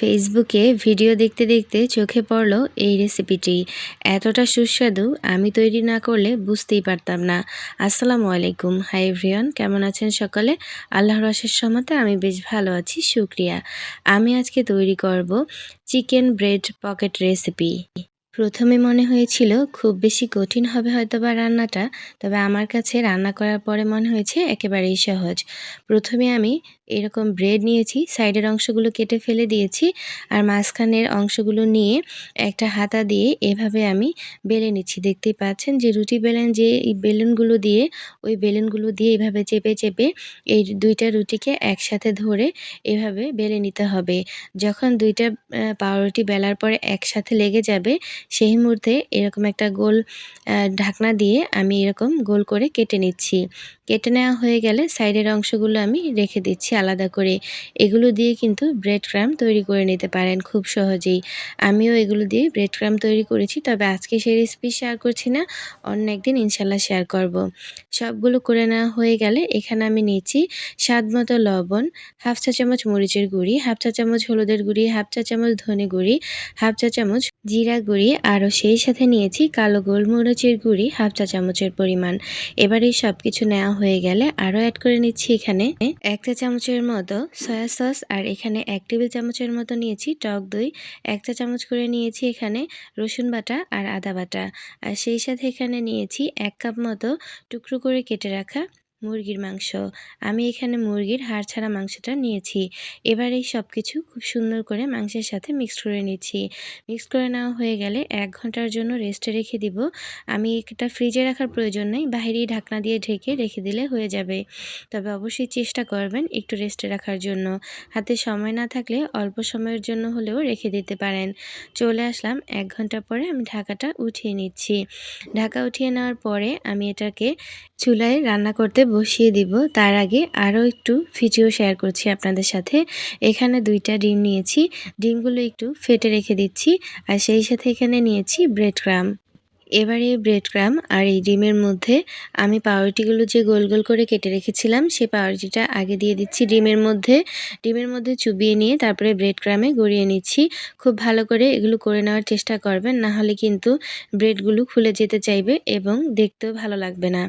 ফেসবুকে ভিডিও দেখতে দেখতে চোখে পড়ল এই রেসিপিটি। এতটা সুস্বাদু আমি তৈরি না করলে বুঝতেই পারতাম না। আসসালামু আলাইকুম। হাই এভরিওয়ান, কেমন আছেন সকালে? আল্লাহর রসের সমতে আমি বেশ ভালো আছি, শুক্রিয়া। আমি আজকে তৈরি করব চিকেন ব্রেড পকেট রেসিপি। প্রথমে মনে হয়েছিল খুব বেশি কঠিন হবে হয়তো বা রান্নাটা, তবে আমার কাছে রান্না করার পরে মনে হয়েছে একেবারেই সহজ। প্রথমে আমি এরকম ব্রেড নিয়েছি সাইডের অংশগুলো কেটে ফেলে দিয়েছি আর মাঝখানের অংশগুলো নিয়ে একটা হাতা দিয়ে এভাবে আমি বেলে নিচ্ছি। দেখতেই পাচ্ছেন যে রুটি বেলেন যে এই বেলুনগুলো দিয়ে, ওই বেলুনগুলো দিয়ে এভাবে চেপে চেপে এই দুইটা রুটিকে একসাথে ধরে এভাবে বেলে নিতে হবে। যখন দুইটা পাউরুটি বেলার পরে একসাথে লেগে যাবে, সেই মুহূর্তে এরকম একটা গোল ঢাকনা দিয়ে আমি এরকম গোল করে কেটে নিচ্ছি। কেটে নেওয়া হয়ে গেলে সাইডের অংশগুলো আমি রেখে দিচ্ছি। আলাদা করে এগুলো দিয়ে কিন্তু ব্রেড ক্রাম তৈরি করে নিতে পারেন খুব সহজেই আমিও এগুলো দিয়ে ব্রেড ক্রাম তৈরি করেছি, তবে আজকে সেই রেসিপি শেয়ার করছি না, অন্য একদিন ইনশাল্লাহ শেয়ার করব। সবগুলো করে নেওয়া হয়ে গেলে এখানে আমি নিচ্ছি স্বাদ মতো লবণ, হাফ চা চামচ মরিচের গুঁড়ি, হাফ চা চামচ হলুদের গুঁড়ি, হাফ চা চামচ ধনে গুঁড়ি, হাফ চা চামচ জিরা গুঁড়ি, আরও সেই সাথে নিয়েছি কালো গোলমরিচের গুঁড়ি, হাফ চা চামচের পরিমাণ এবার এই সব কিছু নেওয়া হয়ে গেলে আরও অ্যাড করে নিচ্ছি এখানে এক চা চামচের মতো সয়া সস আর এখানে এক টেবিল চামচের মতো নিয়েছি, টক দই। এক চা চামচ করে নিয়েছি এখানে রসুন বাটা আর আদা বাটা। আর সেই সাথে এখানে নিয়েছি এক কাপ মতো টুকরো করে কেটে রাখা মুরগির মাংস। আমি এখানে মুরগির হাড় ছাড়া মাংসটা নিয়েছি। এবার এই সব কিছু খুব সুন্দর করে মাংসের সাথে মিক্স করে নিচ্ছি। মিক্স করে নেওয়া হয়ে গেলে এক ঘণ্টার জন্য রেস্টে রেখে দিব। আমি এটা ফ্রিজে রাখার প্রয়োজন নেই, বাহিরেই ঢাকনা দিয়ে ঢেকে রেখে দিলে হয়ে যাবে। তবে অবশ্যই চেষ্টা করবেন একটু রেস্টে রাখার জন্য। হাতে সময় না থাকলে অল্প সময়ের জন্য হলেও রেখে দিতে পারেন। চলে আসলাম, এক ঘণ্টা পরে আমি ঢাকাটা উঠিয়ে নিচ্ছি। ঢাকা উঠিয়ে নেওয়ার পরে আমি এটাকে চুলায় রান্না করতে বসিয়ে দিব। তার আগে আরও একটু ভিডিও শেয়ার করছি আপনাদের সাথে। এখানে দুইটা ডিম নিয়েছি। ডিমগুলো একটু ফেটে রেখে দিচ্ছি। আর সেই সাথে এখানে নিয়েছি ব্রেড ক্রাম এবারে ব্রেড ক্রাম আর এই ডিমের মধ্যে আমি পাউরুটিগুলো যে গোল গোল করে কেটে রেখেছিলাম সেই পাউরুটিটা আগে দিয়ে দিচ্ছি ডিমের মধ্যে। ডিমের মধ্যে চুবিয়ে নিয়ে তারপরে ব্রেড ক্রামে গড়িয়ে নিচ্ছি। খুব ভালো করে এগুলো করে নেওয়ার চেষ্টা করবেন, না হলে কিন্তু ব্রেডগুলো খুলে যেতে চাইবে এবং দেখতেও ভালো লাগবে না।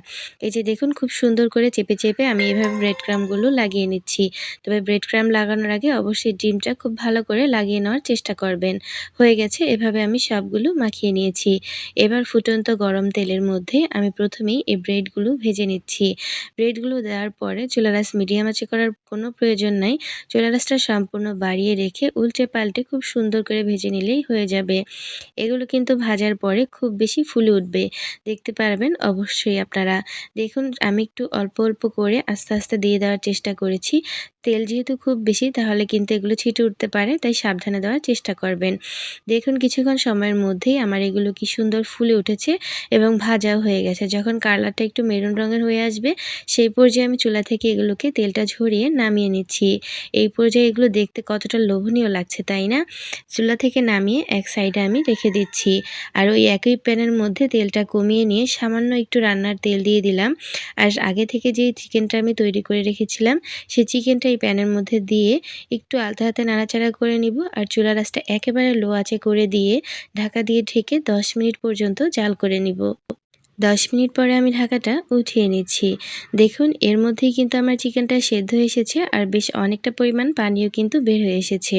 এই যে দেখুন, খুব সুন্দর করে চেপে চেপে আমি এভাবে ব্রেড ক্রামগুলো লাগিয়ে নিচ্ছি। তবে ব্রেড ক্রাম লাগানোর আগে অবশ্যই ডিমটা খুব ভালো করে লাগিয়ে নেওয়ার চেষ্টা করবেন। হয়ে গেছে, এভাবে আমি সবগুলো মাখিয়ে নিয়েছি। এবার ফুটন্ত গরম তেলের মধ্যে আমি প্রথমেই এই ব্রেডগুলো ভেজে নিচ্ছি। ব্রেডগুলো দেওয়ার পরে চুলা রাস মিডিয়াম আঁচে করার কোনো প্রয়োজন নাই। চুলা রাসটা সম্পূর্ণ বাড়িয়ে রেখে উল্টে পাল্টে খুব সুন্দর করে ভেজে নিলেই হয়ে যাবে। এগুলো কিন্তু ভাজার পরে খুব বেশি ফুলে উঠবে। দেখতে পারবেন অবশ্যই আপনারা। দেখুন, আমি একটু অল্প অল্প করে আস্তে আস্তে দিয়ে দেওয়ার চেষ্টা করেছি। তেল যেহেতু খুব বেশি, তাহলে কিন্তু এগুলো ছিটে উঠতে পারে, তাই সাবধানে দেওয়ার চেষ্টা করবেন। দেখুন, কিছুক্ষণ সময়ের মধ্যেই আমার এগুলো কি সুন্দর ফুলে উঠেছে এবং ভাজাও হয়ে গেছে। যখন কালারটা একটু মেরুন রঙের হয়ে আসবে, সেই পর্যায়ে আমি চুলা থেকে এগুলোকে তেলটা ঝরিয়ে নামিয়ে নিচ্ছি। এই পর্যায়ে এগুলো দেখতে কতটা লোভনীয় লাগছে, তাই না? চুলা থেকে নামিয়ে এক সাইডে আমি রেখে দিচ্ছি। আর ওই একই প্যানের মধ্যে তেলটা কমিয়ে নিয়ে সামান্য একটু রান্নার তেল দিয়ে দিলাম। আর আগে থেকে যে চিকেনটা আমি তৈরি করে রেখেছিলাম, সেই চিকেনটা এই প্যানের মধ্যে দিয়ে একটু আলতা হাতে নাড়াচাড়া করে নিব। আর চুলা রাসটা একেবারে লো আঁচে করে দিয়ে ঢাকা দিয়ে ঢেকে দশ মিনিট পর্যন্ত জাল করে নিব। দশ মিনিট পরে আমি ঢাকাটা উঠিয়ে নিচ্ছি। দেখুন, এর মধ্যেই কিন্তু আমার চিকেনটা সেদ্ধ এসেছে আর বেশ অনেকটা পরিমাণ পানিও কিন্তু বের হয়ে এসেছে।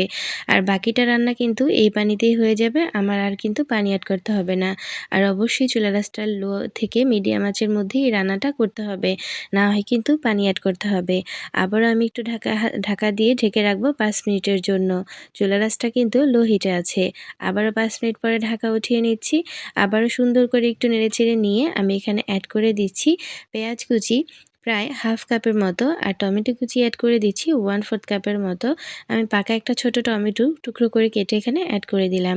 আর বাকিটা রান্না কিন্তু এই পানিতেই হয়ে যাবে, আমার আর কিন্তু পানি অ্যাড করতে হবে না। আর অবশ্যই চুলা রাস্তার লো থেকে মিডিয়াম আঁচের মধ্যেই এই রান্নাটা করতে হবে, না হয় কিন্তু পানি অ্যাড করতে হবে। আবারও আমি একটু ঢাকা ঢাকা দিয়ে ঢেকে রাখব পাঁচ মিনিটের জন্য। চুলা রাসটা কিন্তু লো হিটে আছে। আবারও পাঁচ মিনিট পরে ঢাকা উঠিয়ে নিচ্ছি। আবারও সুন্দর করে একটু নেড়ে চেড়ে নিয়ে আমি এখানে অ্যাড করে দিচ্ছি পেঁয়াজ কুচি। প্রায় হাফ কাপের মতো আর টমেটো কুচি অ্যাড করে দিচ্ছি ওয়ান ফোর্থ কাপের মতো। আমি পাকা একটা ছোট টমেটো টুকরো করে কেটে এখানে অ্যাড করে দিলাম।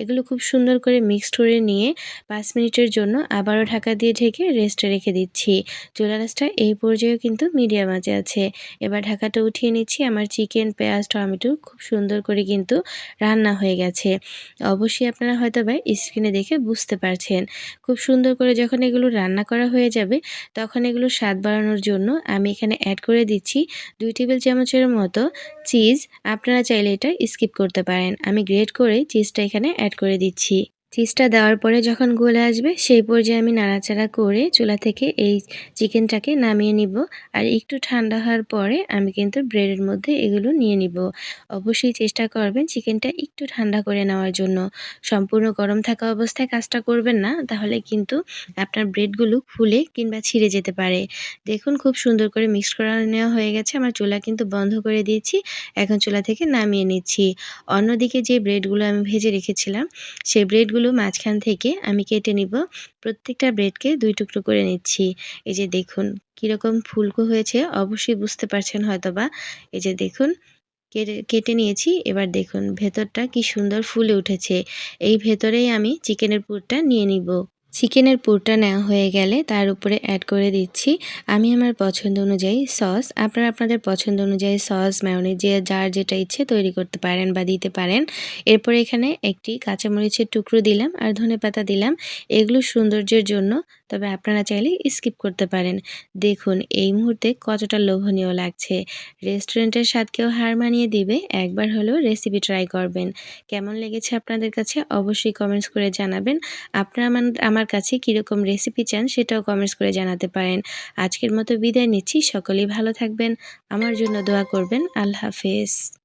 এগুলো খুব সুন্দর করে মিক্সড করে নিয়ে পাঁচ মিনিটের জন্য আবারও ঢাকা দিয়ে ঢেকে রেস্টে রেখে দিচ্ছি। চুলা রাসটা এই পর্যায়েও কিন্তু মিডিয়াম আঁচে আছে। এবার ঢাকাটা উঠিয়ে নিচ্ছি। আমার চিকেন পেঁয়াজ, টমেটো খুব সুন্দর করে কিন্তু রান্না হয়ে গেছে। অবশ্যই আপনারা হয়তো বা স্ক্রিনে দেখে বুঝতে পারছেন। খুব সুন্দর করে যখন এগুলো রান্না করা হয়ে যাবে, তখন এগুলো স্বাদ বাড়ানোর বাড়ানোর জন্য আমি এখানে অ্যাড করে দিচ্ছি দুই টেবিল চামচের মতো চিজ আপনারা চাইলে এটা স্কিপ করতে পারেন। আমি গ্রেট করে চিজটা এখানে অ্যাড করে দিচ্ছি। চিজটা দেওয়ার পরে যখন গলে আসবে, সেই পর্যায়ে আমি নাড়াচাড়া করে চুলা থেকে এই চিকেনটাকে নামিয়ে নিব। আর একটু ঠান্ডা হওয়ার পরে আমি কিন্তু ব্রেডের মধ্যে এগুলো নিয়ে নিব। অবশ্যই চেষ্টা করবেন চিকেনটা একটু ঠান্ডা করে নেওয়ার জন্য। সম্পূর্ণ গরম থাকা অবস্থায় কাজটা করবেন না, তাহলে কিন্তু আপনার ব্রেডগুলো ফুলে কিংবা ছিঁড়ে যেতে পারে। দেখুন খুব সুন্দর করে মিক্স করা নেওয়া হয়ে গেছে। আমার চুলা কিন্তু বন্ধ করে দিয়েছি, এখন চুলা থেকে নামিয়ে নিচ্ছি। অন্যদিকে যে ব্রেডগুলো আমি ভেজে রেখেছিলাম, সেই ব্রেডগুলো মাঝখান থেকে আমি কেটে নিব। প্রত্যেকটা ব্রেডকে দুই টুকরো করে নিচ্ছি। এই যে দেখুন, কীরকম ফুলকো হয়েছে, অবশ্যই বুঝতে পারছেন হয়তো বা এই যে দেখুন, কেটে কেটে নিয়েছি। এবার দেখুন, ভেতরটা কি সুন্দর ফুলে উঠেছে। এই ভেতরেই আমি চিকেনের পুরটা নিয়ে নিব। চিকেনের পুরটা নেওয়া হয়ে গেলে তার উপরে অ্যাড করে দিচ্ছি। আমি আমার পছন্দ অনুযায়ী সস আপনারা আপনাদের পছন্দ অনুযায়ী সস ম্যায়োনিজ যে যার যেটা ইচ্ছে তৈরি করতে পারেন বা দিতে পারেন। এরপর এখানে একটি কাঁচামরিচের টুকরো দিলাম আর ধনে পাতা দিলাম। এগুলো সৌন্দর্যের জন্য, তবে আপনারা চাইলে স্কিপ করতে পারেন। দেখুন, এই মুহূর্তে কতটা লোভনীয় লাগছে। রেস্টুরেন্টের স্বাদকেও হার মানিয়ে দিবে? একবার হলেও রেসিপি ট্রাই করবেন। কেমন লেগেছে আপনাদের কাছে? অবশ্যই কমেন্টস করে জানাবেন। আপনারা আমার আমার কাছে কীরকম রেসিপি চান সেটাও কমেন্টস করে জানাতে পারেন। আজকের মতো বিদায় নিচ্ছি, সকলেই ভালো থাকবেন। আমার জন্য দোয়া করবেন। আল্লাহ হাফেজ।